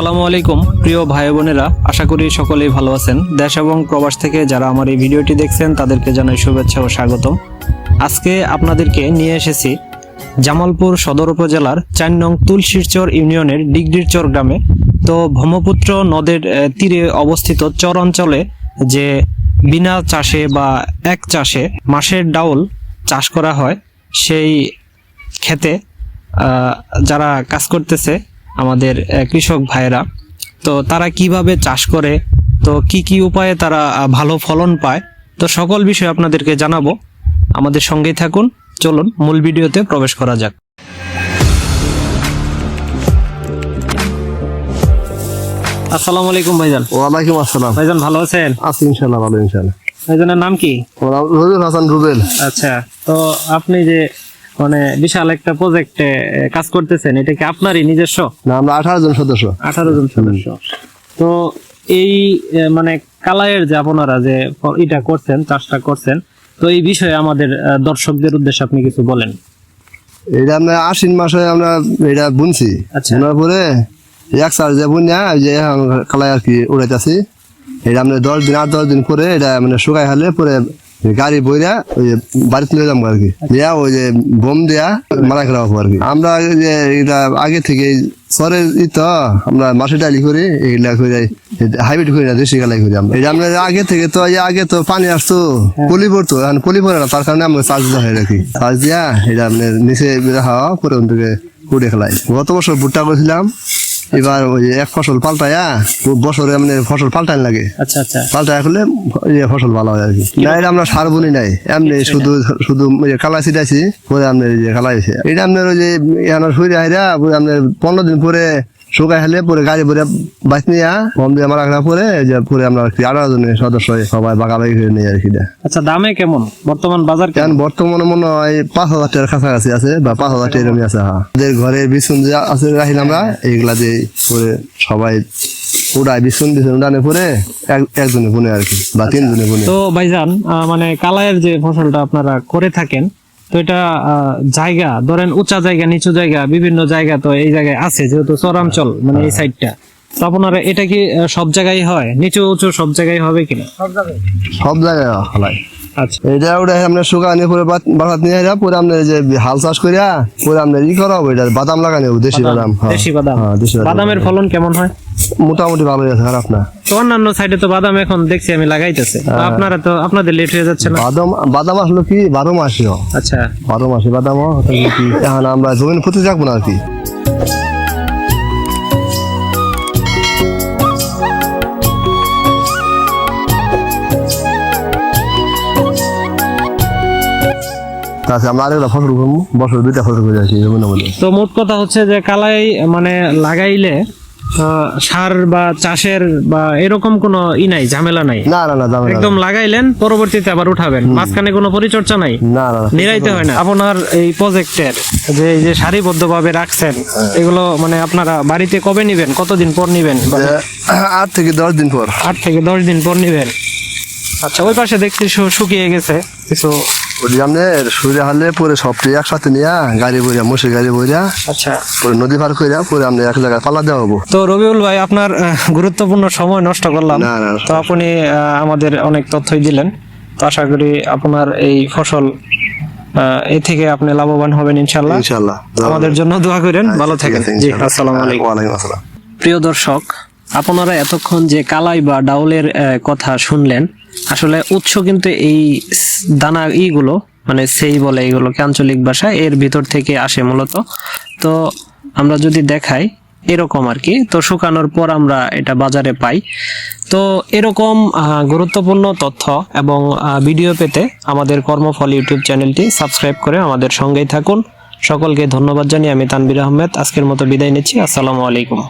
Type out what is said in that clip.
আসসালামু আলাইকুম, প্রিয় ভাই বোনেরা। আশা করি সকলেই ভালো আছেন। দেশ এবং প্রবাস থেকে যারা আমার এই ভিডিওটি দেখছেন, তাদেরকে জানাই শুভেচ্ছা ও স্বাগতম। আজকে আপনাদেরকে নিয়ে এসেছি জামালপুর সদর উপজেলার চার নং তুলসীরচর ইউনিয়নের ডিগডিরচর গ্রামে। তো ব্রহ্মপুত্র নদের তীরে অবস্থিত চর অঞ্চলে যে বিনা চাষে বা এক চাষে মাসের ডাউল চাষ করা হয়, সেই খেতে যারা কাজ করতেছে আমাদের কৃষক ভাইয়েরা। তো তারা কীভাবে চাষ করে তো কি কি উপায়ে তারা ভালো ফলন পায় তো সকল বিষয় আপনাদেরকে জানাব। আমাদের সঙ্গেই থাকুন। চলুন মূল ভিডিওতে প্রবেশ করা যাক। আসসালামু আলাইকুম ভাইজান। ওয়ালাইকুম আসসালাম। ভাইজান ভালো আছেন? আছি ইনশাল্লাহ ভালো ইনশাল্লাহ ভাইজানের নাম কি? আমার হাসান রুবেল। আচ্ছা তো আপনি যে মানে বিশাল একটা প্রজেক্টে কাজ করতেছেন। এটা কি আপনারই নিজস্ব? না আমরা আঠারো জন সদস্য। আঠারো জন সদস্য। তো এই মানে কালায়ের যে আপনারা যে এটা করছেন চাষটা করছেন তো এই বিষয়ে আমাদের দর্শকদের উদ্দেশ্যে আপনি কিছু বলেন। এটা আমরা আশ্বিন মাসে আমরা এটা বুনছি। আচ্ছা। বোনার পরে এক সার যে বুনিয়া যে কালাই আর কি উড়াইতেছি এটা আমরা দশ দিন আট দশ দিন পরে এটা মানে শুকাই হলে পরে গাড়ি বইরা ওই বাড়িতে নিয়ে যাব আর কি। দিয়া ওই যে বোম দেয়া মারা খেলা হব আর কি। আমরা যে এটা আগে থেকে সরের ই তো আমরা মাসে ডালি করি এগুলা করে হাইব্রিড করি না দেশি গালাই করি আমরা। এটা আমরা আগে থেকে তো আগে তো পানি আসতো পলি পড়তো এখন পলি পড়ে না তার কারণে আমরা চার্জ দেওয়া হয় রাখি। চার্জ দিয়া এটা মানে নিচে রাখা পরে ওন থেকে কুড়ে খেলাই। গত বছর ভুট্টা করেছিলাম এবার ওই এক ফসল পাল্টায়া বছরে মানে ফসল পাল্টান লাগে। আচ্ছা আচ্ছা। পাল্টা করলে ইয়ে ফসল ভালো হয় আর কি। না এটা আমরা সার বুনি নাই। এমনি শুধু শুধু যে কালা ছিটাইছি পরে আপনার যে কালা এটা আপনার ওই যে শরীর শুয়ে আইরা আপনার পনেরো দিন পরে শুকাই হলে পরে গাড়ি ভরে বাইক নিয়ে বম দিয়ে মারা পরে যে পরে আমরা আঠারো জনের সদস্য সবাই বাগাবাগি করে নিয়ে আর কি আচ্ছা দামে কেমন? বর্তমান বাজার কেমন? বর্তমানে মনে হয় পাঁচ হাজার টাকার কাছাকাছি আছে বা পাঁচ হাজার টাকা এরকমই আছে হ্যাঁ। আমাদের ঘরে বিছুন যে আছে রাখি আমরা এইগুলা দিয়ে পরে সবাই উড়ায় বিছুন বিছুন উড়ানে পরে এক- একজনে বুনে আর কি বা তিনজনে বুনে। তো ভাইজান মানে কালায়ের যে ফসলটা আপনারা করে থাকেন তো এটা আহ, জায়গা ধরেন উঁচা জায়গা নিচু জায়গা বিভিন্ন জায়গা তো এই জায়গায় আছে যেহেতু চরাঞ্চল মানে এই সাইডটা তো আপনারা এটা কি সব জায়গায় হয়? নিচু উঁচু সব জায়গায় হবে কিনা? সব জায়গায় ফলাই আচ্ছা। এটা ওটা আমরা শুকানি পরে বাসাত নিয়ে এরা পরে আমরা যে হাল চাষ করিয়া পরে আমরা ই করা হবে এটা বাদাম লাগানি হবে দেশি বাদাম হ্যাঁ। দেশি বাদাম। হ্যাঁ, দেশি বাদাম। বাদামের ফলন কেমন হয়? মোটামুটি ভালো আছে খারাপ না। তো অন্যান্য সাইডে তো বাদাম এখন দেখছি আমি লাগাইতেছে। হ্যাঁ। আপনারা তো আপনাদের লেট হয়ে যাচ্ছে না? বাদাম বাদাম আসলো কি বারো মাসে আচ্ছা। বারো মাসে বাদাম কি এখন আমরা জমিন প্রতি থাকব না আর কি। আমরা আরেকটা ফসল করব বছর দুইটা ফসল করে আছি জমিনের মধ্যে তো মোট কথা হচ্ছে যে কালাই মানে লাগাইলে সার বা চাষের বা এরকম কোনো ই নাই ঝামেলা নাই? না না না একদম লাগাইলেন পরবর্তীতে আবার উঠাবেন। মাঝখানে কোনো পরিচর্যা নাই? না না নিরাইতে হয় না? আপনার এই প্রজেক্টের যে এই যে সারিবদ্ধ ভাবে রাখছেন এগুলো মানে আপনারা বাড়িতে কবে নিবেন? কতদিন পর নিবেন? আট থেকে দশ দিন পর। আট থেকে দশ দিন পর নিবেন। আচ্ছা ওই পাশে দেখছি শুকিয়ে গেছে। কিছু সামনে সূর্য হারলে পরে সবটি একসাথে নিয়ে গাড়ি বইরা মসির গাড়ি বইরা আচ্ছা। পরে নদী পার কইরা পরে আমরা এক জায়গায় পালা দেওয়া হব। তো রবিউল ভাই আপনার গুরুত্বপূর্ণ সময় নষ্ট করলাম। না, না, তো আপনি আহ, আমাদের অনেক তথ্যই দিলেন। তো আশা করি আপনার এই ফসল আহ, এ থেকে আপনি লাভবান হবেন ইনশাল্লাহ ইনশাল্লাহ আমাদের জন্য দোয়া করেন। ভালো থাকেন। জি। আসসালামু আলাইকুম। ওয়ালাইকুম আসসালাম। প্রিয় দর্শক আপনারা এতক্ষণ যে কালাই বা ডাউলের কথা শুনলেন, আসলে উৎস কিন্তু এই দানা ইগুলো মানে সেই বলে এগুলোকে আঞ্চলিক ভাষা এর ভিতর থেকে আসে মূলত। তো আমরা যদি দেখাই, এরকম আর কি। তো শুকানোর পর আমরা এটা বাজারে পাই। তো এরকম গুরুত্বপূর্ণ তথ্য এবং ভিডিও পেতে আমাদের কর্মফল ইউটিউব চ্যানেলটি সাবস্ক্রাইব করে আমাদের সঙ্গেই থাকুন। সকলকে ধন্যবাদ জানিয়ে আমি তানবির আহমেদ। আজকের মতো বিদায় নিচ্ছি। আসসালামু আলাইকুম।